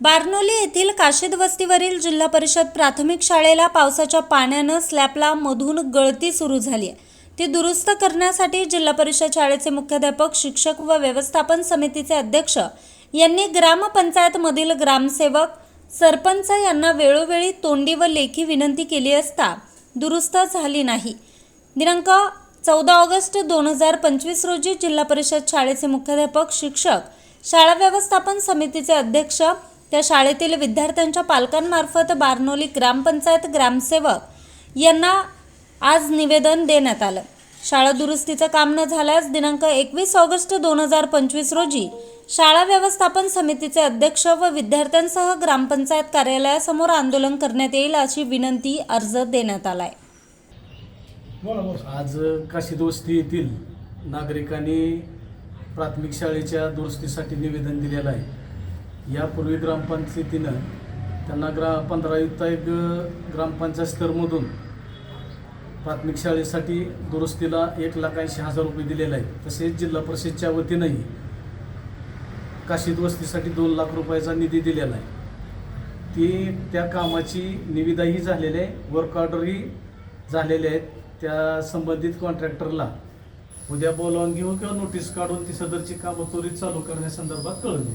बारनोली येथील काशीद वस्तीवरील जिल्हा परिषद प्राथमिक शाळेला पावसाच्या पाण्यानं स्लॅबला मधून गळती सुरू झाली आहे. ती दुरुस्त करण्यासाठी जिल्हा परिषद शाळेचे मुख्याध्यापक शिक्षक व व्यवस्थापन समितीचे अध्यक्ष यांनी ग्रामपंचायतमधील ग्रामसेवक सरपंच यांना वेळोवेळी तोंडी व लेखी विनंती केली असता दुरुस्त झाली नाही. दिनांक चौदा ऑगस्ट दोन हजार पंचवीस रोजी जिल्हा परिषद शाळेचे मुख्याध्यापक शिक्षक शाळा व्यवस्थापन समितीचे अध्यक्ष त्या शाळेतील विद्यार्थ्यांच्या पालकांमार्फत बारनोली ग्रामपंचायत ग्रामसेवक यांना आज निवेदन देण्यात आलं. शाळा दुरुस्तीचं काम न झाल्यास दिनांक एकवीस ऑगस्ट दोन हजार पंचवीस रोजी शाळा व्यवस्थापन समितीचे अध्यक्ष व विद्यार्थ्यांसह ग्रामपंचायत कार्यालयासमोर आंदोलन करण्यात येईल अशी विनंती अर्ज देण्यात आलाय. आज काशीद वस्ती येथील नागरिकांनी प्राथमिक शाळेच्या दुरुस्तीसाठी निवेदन दिलेलं आहे. यापूर्वी ग्रामपंचायतीनं त्यांना ग्रा पंधरा एक ग्रामपंचायत स्तरमधून प्राथमिक शाळेसाठी दुरुस्तीला एक लाख ऐंशी हजार रुपये दिलेले आहे तसेच जिल्हा परिषदच्या वतीनंही काशीद वस्तीसाठी दोन लाख रुपयाचा निधी दिलेला आहे. ती त्या कामाची निविदाही झालेली आहे. वर्क ऑर्डरही झालेले आहेत. त्या संबंधित कॉन्ट्रॅक्टरला उद्या बोलावून घेऊ किंवा नोटीस काढून ती सदरची कामं त्वरित चालू करण्यासंदर्भात कळवली